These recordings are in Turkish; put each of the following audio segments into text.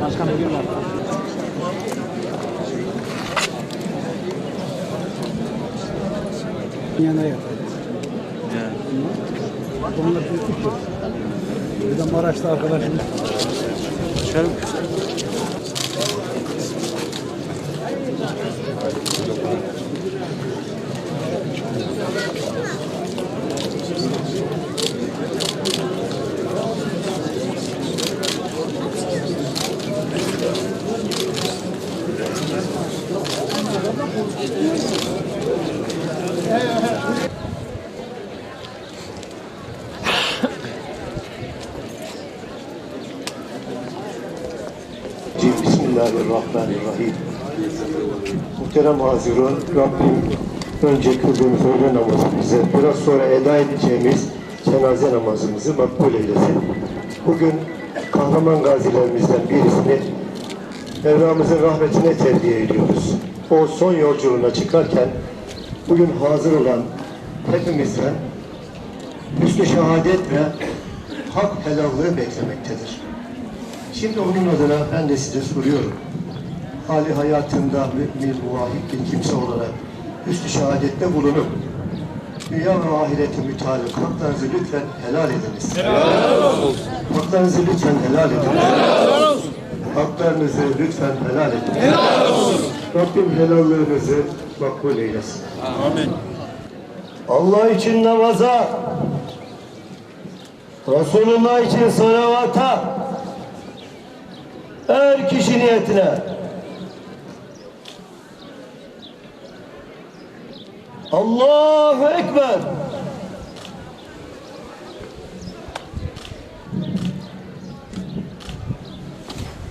Başkanım gir var. Yana yat. Onlar büyüttük ya. Bir de Maraş'ta arkadaşımız. Başkanım. Bismillahirrahmanirrahim. Muhterem hazirun, Rabbim önce kıldığımız öğle namazımızı, biraz sonra eda edeceğimiz cenaze namazımızı makbul eylesin. Bugün kahraman gazilerimizden birisini Mevlamızın rahmetine terbiye ediyoruz. O son yolculuğuna çıkarken bugün hazır olan hepimizden hüsnü şehadet ve hak helallığı beklemektedir. Şimdi onun adına ben de size soruyorum. Hali hayatında mümin, muvahhid bir kimse olarak üstü şehadette bulunup dünya ve ahirete mütalip haklarınızı lütfen helal ediniz. Helal olsun. Haklarınızı lütfen helal ediniz. Helal olsun. Haklarınızı lütfen helal ediniz. Helal olsun. Rabbim helallığınızı makbul eylesin. Amin. Allah için namaza, Resulullah için salavata, her kişi niyetine Allahu Ekber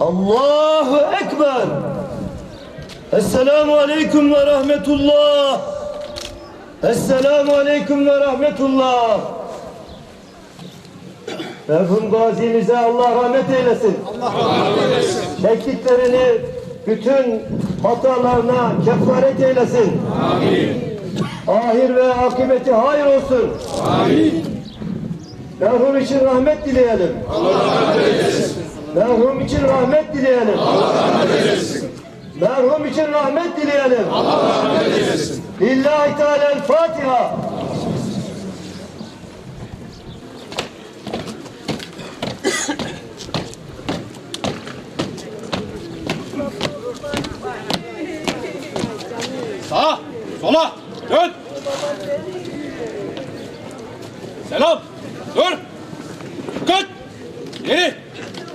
Allahu Ekber Esselamu Aleyküm ve Rahmetullah Esselamu Aleyküm ve Rahmetullah Merhum gazimize Allah rahmet eylesin. Allah rahmet eylesin. Çektiklerini bütün hatalarına kefaret eylesin. Amin. Ahir ve akıbeti hayır olsun. Amin. Merhum için rahmet dileyelim. Allah rahmet eylesin. Merhum için rahmet dileyelim. Allah rahmet eylesin. Merhum için rahmet dileyelim. Allah rahmet eylesin. Lillahi Teala'l-Fatiha. Sağa, sola, dön. Selam, dur. Dikkat. Geri,